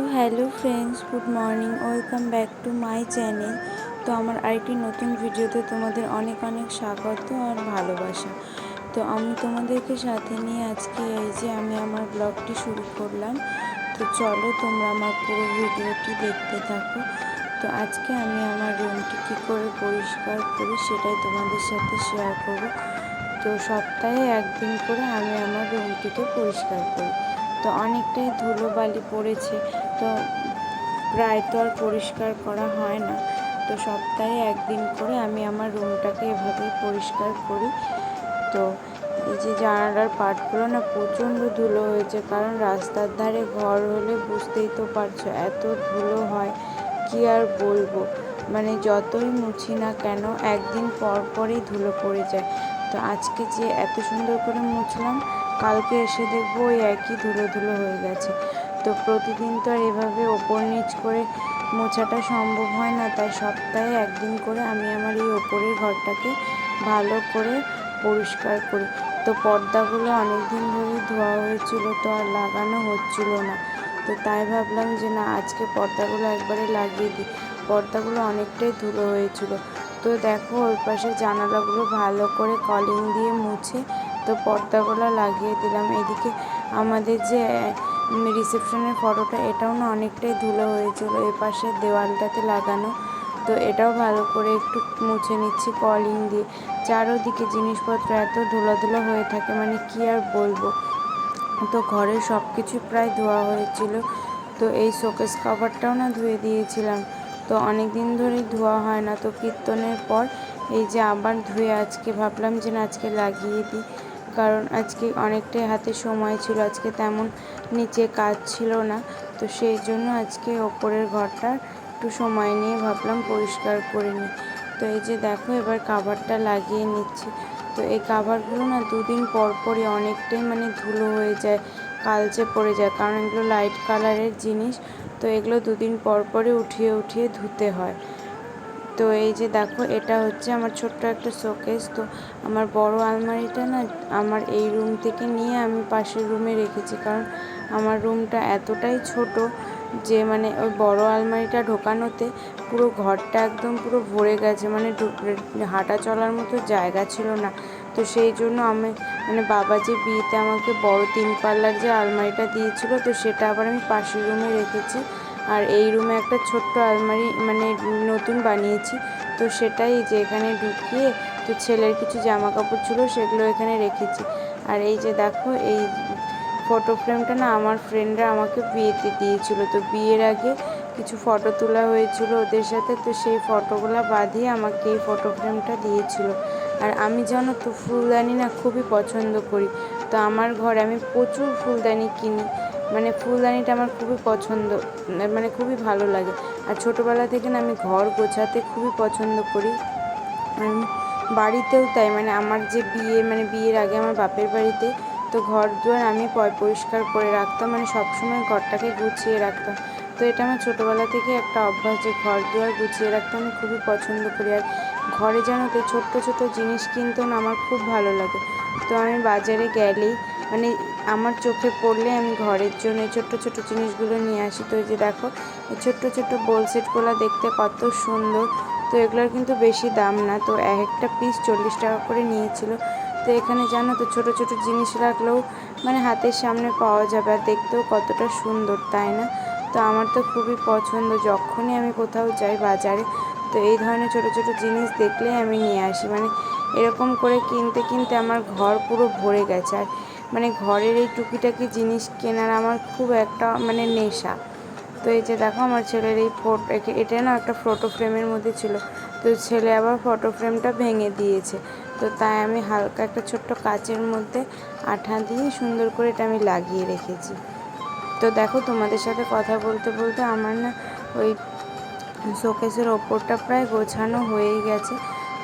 তো hello friends, good morning, welcome back to my channel. তো আমার আরেকটি নতুন ভিডিওতে তোমাদের অনেক অনেক স্বাগত আর ভালোবাসা। তো আমি তোমাদেরকে সাথে নিয়ে আজকে এই যে আমি আমার ব্লগটি শুরু করলাম। তো চলো তোমরা আমার পুরো ভিডিওটি দেখতে থাকো। তো আজকে আমি আমার রুমটি কী করে পরিষ্কার করি সেটাই তোমাদের সাথে শেয়ার করব। তো সপ্তাহে একদিন করে আমি আমার রুমটিকে পরিষ্কার করি। তো অনেকটাই ধুলোবালি পড়েছে তো প্রায় তো আর পরিষ্কার করা হয় না। তো সপ্তাহে একদিন করে আমি আমার রুমটাকে এভাবেই পরিষ্কার করি। তো এই যে জানালার পাটগুলো না প্রচণ্ড ধুলো হয়েছে, কারণ রাস্তার ধারে ঘর হলে বুঝতেই তো পারছ এত ধুলো হয়, কি আর বলব? মানে যতই মুছি না কেন, একদিন পর পরই ধুলো পড়ে যায়। তো আজকে যে এত সুন্দর করে মুছলাম, কালকে এসে দেখব ওই একই ধুলো ধুলো হয়ে গেছে। তো প্রতিদিন তো আর এভাবে ওপর নিচ করে মোছাটা সম্ভব হয় না। তাই সপ্তাহে একদিন করে আমি আমার এই ওপরের ঘরটাকে ভালো করে পরিষ্কার করি। তো পর্দাগুলো অনেক দিন ধরেই ধোয়া হয়েছিল তো আর লাগানো হচ্ছিল না। তো তাই ভাবলাম যে না, আজকে পর্দাগুলো একবারে লাগিয়ে দিই। পর্দাগুলো অনেকটাই ধুলো হয়েছিল। তো দেখো, ওই পাশে জানালাগুলো ভালো করে কলিং দিয়ে মুছে তো পর্দাগুলো লাগিয়ে দিলাম। এদিকে আমাদের যে রিসেপশনের ফটোটা, এটাও না অনেকটাই ধুলো হয়েছিল এ পাশের দেওয়ালটাতে লাগানো। তো এটাও ভালো করে একটু মুছে নিচ্ছি কলিং দিয়ে। চারোদিকে জিনিসপত্র এত ধুলো হয়ে থাকে মানে কি আর বলব? তো ঘরের সব কিছু প্রায় ধোয়া হয়েছিল। তো এই শোকেস কাভারটাও না ধুয়ে দিয়েছিলাম। তো অনেক দিন ধরেই ধোয়া হয় না। তো কীর্তনের পর এই যে আবার ধুয়ে আজকে ভাবলাম যে না আজকে লাগিয়ে দিই। কারণ আজকে অনেকটাই হাতে সময় ছিল, আজকে তেমন নিচে কাজ ছিল না। তো সেই জন্য আজকে ওপরের ঘরটা একটু সময় নিয়ে ভাবলাম পরিষ্কার করে নিই। তো এই যে দেখো, এবার কাভারটা লাগিয়ে নিচ্ছি। তো এই কাভারগুলো না দুদিন পর পরই অনেকটাই মানে ধুলো হয়ে যায়, কালচে পড়ে যায়, কারণ এগুলো লাইট কালারের জিনিস। তো এগুলো দুদিন পর পরই উঠিয়ে উঠিয়ে ধুতে হয়। তো এই যে দেখো, এটা হচ্ছে আমার ছোট্ট একটা শোকেস। তো আমার বড় আলমারিটা না আমার এই রুম থেকে নিয়ে আমি পাশের রুমে রেখেছি। কারণ আমার রুমটা এতটাই ছোট যে মানে ওই বড় আলমারিটা ঢোকানোতে পুরো ঘরটা একদম পুরো ভরে গেছে। মানে হাঁটা চলার মতো জায়গা ছিল না। তো সেই জন্য আমি মানে বাবা যে বিয়েতে আমাকে বড় তিন পাল্লার যে আলমারিটা দিয়েছিল, তো সেটা আবার আমি পাশের রুমে রেখেছি। আর এই রুমে একটা ছোট্ট আলমারি মানে নতুন বানিয়েছি। তো সেটাই যে এখানে ঢুকিয়ে তো ছেলের কিছু জামা কাপড় ছিল সেগুলো এখানে রেখেছি। আর এই যে দেখো, এই ফটো ফ্রেমটা না আমার ফ্রেন্ডরা আমাকে বিয়েতে দিয়েছিল। তো বিয়ের আগে কিছু ফটো তোলা হয়েছিল ওদের সাথে, তো সেই ফটোগুলো বাঁধিয়ে আমাকে এই ফটো ফ্রেমটা দিয়েছিল। আর আমি জানো তো, ফুলদানি না খুবই পছন্দ করি। তো আমার ঘরে আমি প্রচুর ফুলদানি কিনি। মানে ফুলদানিটা আমার খুবই পছন্দ মানে খুবই ভালো লাগে। আর ছোটোবেলা থেকে না আমি ঘর গোছাতে খুবই পছন্দ করি। বাড়িতেও তাই মানে আমার যে বিয়ে মানে বিয়ের আগে আমার বাপের বাড়িতে, তো ঘর দুয়ার আমি পরিষ্কার করে রাখতাম মানে সবসময় ঘরটাকে গুছিয়ে রাখতাম। তো এটা আমার ছোটোবেলা থেকে একটা অভ্যাস যে ঘর দুয়ার গুছিয়ে রাখতে আমি খুবই পছন্দ করি। আর ঘরে যেন তো ছোট্ট ছোট্ট জিনিস কিনতেও না আমার খুব ভালো লাগে। তো আমি বাজারে গেলেই মানে আমার চোখে পড়লে আমি ঘরের জন্য ছোট্ট ছোট্ট জিনিসগুলো নিয়ে আসি। তো যে দেখো, এই ছোট্ট ছোট্ট বোল সেটগুলো দেখতে কত সুন্দর। তো এগুলোর কিন্তু বেশি দাম না। তো এক একটা পিস চল্লিশ টাকা করে নিয়েছিল। তো এখানে জানো তো ছোট ছোট জিনিস রাখলেও মানে হাতের সামনে পাওয়া যাবে আর দেখতেও কতটা সুন্দর, তাই না? তো আমার তো খুবই পছন্দ। যখনই আমি কোথাও যাই বাজারে, তো এই ধরনের ছোট ছোট জিনিস দেখলেই আমি নিয়ে আসি। মানে এরকম করে কিনতে কিনতে আমার ঘর পুরো ভরে গেছে। আর মানে ঘরের এই টুকিটাকি জিনিস কেনার আমার খুব একটা মানে নেশা। তো এই যে দেখো আমার ছেলের এই ফটো এটা না একটা ফটো ফ্রেমের মধ্যে ছিল। তো ছেলে আবার ফটো ফ্রেমটা ভেঙে দিয়েছে। তো তাই আমি হালকা একটা ছোট্ট কাচের মধ্যে আঠা দিয়ে সুন্দর করে এটা আমি লাগিয়ে রেখেছি। তো দেখো তোমাদের সাথে কথা বলতে বলতে আমার না ওই শোকেসের ওপরটা প্রায় গোছানো হয়েই গেছে।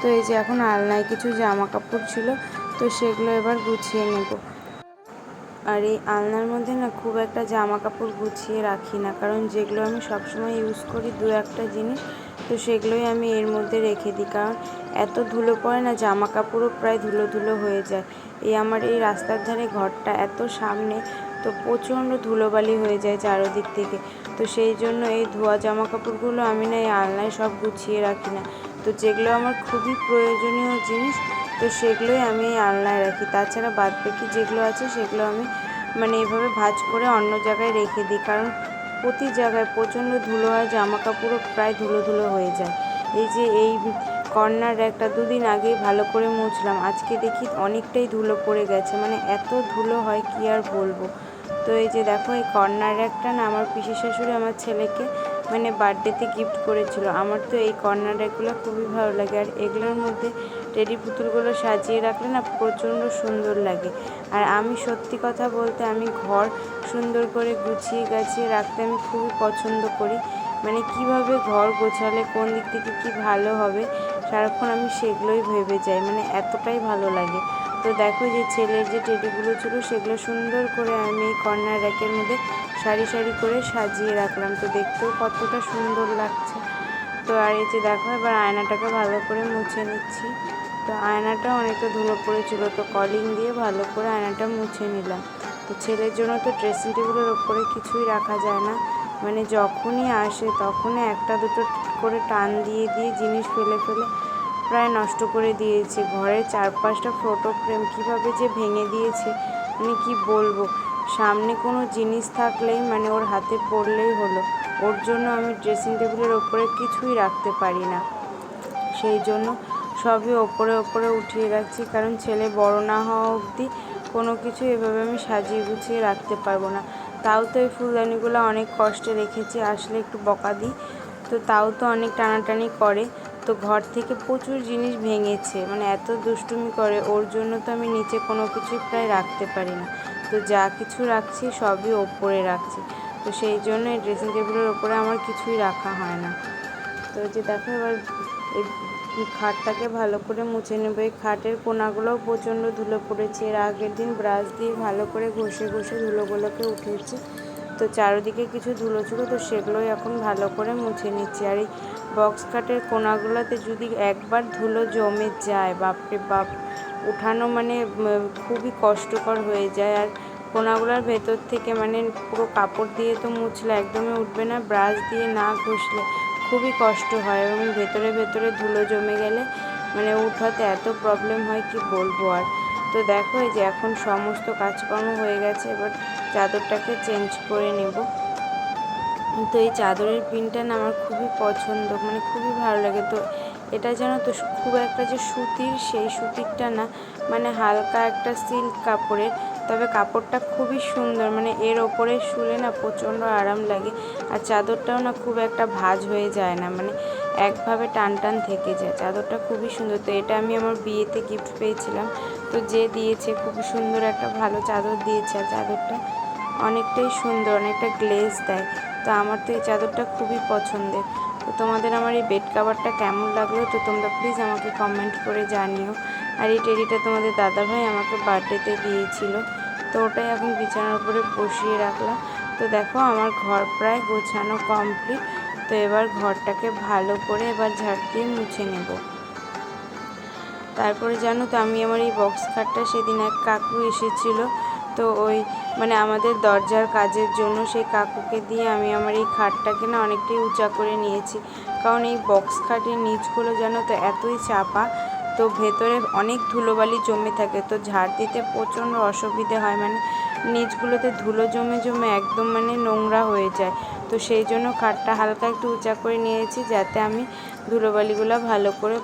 তো এই যে এখন আলনায় কিছু জামা কাপড় ছিল, তো সেগুলো এবার গুছিয়ে নেব। আর এই আলনার মধ্যে না খুব একটা জামা কাপড় গুছিয়ে রাখি না, কারণ যেগুলো আমি সবসময় ইউজ করি দু একটা জিনিস, তো সেগুলোই আমি এর মধ্যে রেখে দিই, কারণ এত ধুলো পড়ে না জামা কাপড়ও প্রায় ধুলো ধুলো হয়ে যায়। এই আমার এই রাস্তার ধারে ঘরটা এত সামনে, তো প্রচণ্ড ধুলোবালি হয়ে যায় চারোদিক থেকে, তো সেই জন্য এই ধোয়া জামা কাপড়গুলো আমি না এই আলনায় সব গুছিয়ে রাখি না। তো যেগুলো আমার খুবই প্রয়োজনীয় জিনিস তো সেগুলোই আমি আলনায় রাখি। তাছাড়া বাদ বাকি যেগুলো আছে সেগুলো আমি মানে এভাবে ভাঁজ করে অন্য জায়গায় রেখে দিই। কারণ প্রতি জায়গায় প্রচণ্ড ধুলো হয় জামা কাপড়ও প্রায় ধুলো ধুলো হয়ে যায়। এই যে এই কর্নার একটা দুদিন আগেই ভালো করে মুছলাম। আজকে দেখি অনেকটাই ধুলো পড়ে গেছে। মানে এত ধুলো হয় কি আর বলব? তো এই যে দেখো, এই কর্নার একটা না আমার পিসি শাশুড়ি আমার ছেলেকে মানে বার্থডেতে গিফট করেছিল। আমার তো এই কর্নার র্যাকগুলো খুবই ভালো লাগে। আর এগুলোর মধ্যে টেডি পুতুলগুলো সাজিয়ে রাখলে না প্রচণ্ড সুন্দর লাগে। আর আমি সত্যি কথা বলতে আমি ঘর সুন্দর করে গুছিয়ে গাছিয়ে রাখতে আমি খুবই পছন্দ করি। মানে কীভাবে ঘর গোছালে কোন দিক থেকে কি ভালো হবে সারাক্ষণ আমি সেগুলোই ভেবে যাই মানে এতটাই ভালো লাগে। তো দেখো যে ছেলের যে টেডিগুলো ছিল সেগুলো সুন্দর করে আমি এই কর্নার র্যাকের মধ্যে সারি সারি করে সাজিয়ে রাখলাম। তো দেখতেও কতটা সুন্দর লাগছে। তো আর এই যে দেখো এবার আয়নাটাকে ভালো করে মুছে নিচ্ছি। তো আয়নাটা অনেকটা ধুলো পড়েছিল, তো কলিং দিয়ে ভালো করে আয়নাটা মুছে নিলাম। তো ছেলের জন্য তো ড্রেসিং টেবিলের ওপরে কিছুই রাখা যায় না। মানে যখনই আসে তখনই একটা দুটো করে টান দিয়ে দিয়ে জিনিস ফেলে ফেলে প্রায় নষ্ট করে দিয়েছে। ঘরের চারপাশটা ফটো ফ্রেম কীভাবে যে ভেঙে দিয়েছে মানে কি বলব? সামনে কোনো জিনিস থাকলেই মানে ওর হাতে পড়লেই হলো। ওর জন্য আমি ড্রেসিং টেবিলের ওপরে কিছুই রাখতে পারি না। সেই জন্য সবই ওপরে ওপরে উঠিয়ে রাখছি, কারণ ছেলে বড় না হওয়া অবধি কোনো কিছু এভাবে আমি সাজিয়ে গুছিয়ে রাখতে পারব না। তাও তো এই ফুলদানিগুলো অনেক কষ্টে রেখেছি, আসলে একটু বকা দিই। তো তাও তো অনেক টানাটানি করে। তো ঘর থেকে প্রচুর জিনিস ভেঙেছে মানে এত দুষ্টুমি করে, ওর জন্য তো আমি নিচে কোনো কিছুই প্রায় রাখতে পারি না। তো যা কিছু রাখছি সবই ওপরে রাখছি। তো সেই জন্য এই ড্রেসিং টেবিলের ওপরে আমার কিছুই রাখা হয় না। তো যে দেখো, এবার খাটটাকে ভালো করে মুছে নেব। এই খাটের কোনাগুলোও প্রচণ্ড ধুলো পড়েছে। এর আগের দিন ব্রাশ দিয়ে ভালো করে ঘষে ঘষে ধুলোগুলোকে উঠেছে। তো চারিদিকে কিছু ধুলো ছিল, তো সেগুলোই এখন ভালো করে মুছে নিচ্ছি। আর এই বক্স কাটের কোনাগুলোতে যদি একবার ধুলো জমে যায়, বাপরে বাপ, উঠানো মানে খুবই কষ্টকর হয়ে যায়। আর কোনাগুলোর ভেতর থেকে মানে পুরো কাপড় দিয়ে তো মুছলে একদমই উঠবে না। ব্রাশ দিয়ে না ঘষলে খুবই কষ্ট হয় এবং ভেতরে ভেতরে ধুলো জমে গেলে মানে উঠাতে এত প্রবলেম হয় কি বলব আর। তো দেখো এই যে এখন সমস্ত কাজকর্ম হয়ে গেছে, এবার চাদরটাকে চেঞ্জ করে নেব। তো এই চাদরের প্রিন্টটা না আমার খুবই পছন্দ মানে খুবই ভালো লাগে। তো এটা যেন তো খুব একটা যে সুতির, সেই সুতিরটা না মানে হালকা একটা সিল্ক কাপড়ের তবে কাপড়টা খুবই সুন্দর মানে এর ওপরে শুলে না প্রচণ্ড আরাম লাগে। আর চাদরটাও না খুব একটা ভাজ হয়ে যায় না মানে একভাবে টান টান থেকে যায়। চাদরটা খুবই সুন্দর। তো এটা আমি আমার বিয়েতে গিফট পেয়েছিলাম। তো যে দিয়েছে খুবই সুন্দর একটা ভালো চাদর দিয়েছে। আর চাদরটা অনেকটাই সুন্দর, অনেকটা গ্লেজ দেয়। তো আমার তো এই চাদরটা খুবই পছন্দের। তো তোমাদের আমার এই বেড কাভারটা কেমন লাগল? তো তোমরা প্লিজ আমাকে কমেন্ট করে জানিও। আর এই টেডিটা তোমাদের দাদাভাই আমাকে বার্থডেতে দিয়েছিল। তো ওটাই এখন বিছানার উপরে বসিয়ে রাখলাম। তো দেখো, আমার ঘর প্রায় গোছানো কমপ্লিট। তো এবার ঘরটাকে ভালো করে এবার ঝাড় দিয়ে মুছে নেব। তারপরে জানো তো, আমি আমার এই বক্স খাটটা সেদিন এক কাকু এসেছিল। তো ওই মানে আমাদের দরজার কাজের জন্য সেই কাকুকে দিয়ে আমি আমার এই খাটটাকে না অনেকটাই উঁচা করে নিয়েছি। কারণ এই বক্স খাটের নিচগুলো যেন তো, এতই চাপা। তো ভেতরে অনেক ধুলোবালি জমে থাকে, তো ঝাড় দিতে প্রচণ্ড অসুবিধে হয় মানে নিচগুলোতে ধুলো জমে জমে একদম মানে নোংরা হয়ে যায়। তো সেই জন্য খাটটা হালকা একটু উঁচা করে নিয়েছি, যাতে আমি ধুলোবালিগুলো ভালো করে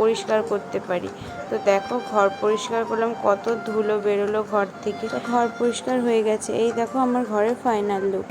পরিষ্কার করতে পারি। তো দেখো ঘর পরিষ্কার করলাম, কত ধুলো বেরোলো ঘর থেকে। ঘর পরিষ্কার হয়ে গেছে। এই দেখো আমার ঘরের ফাইনাল লুক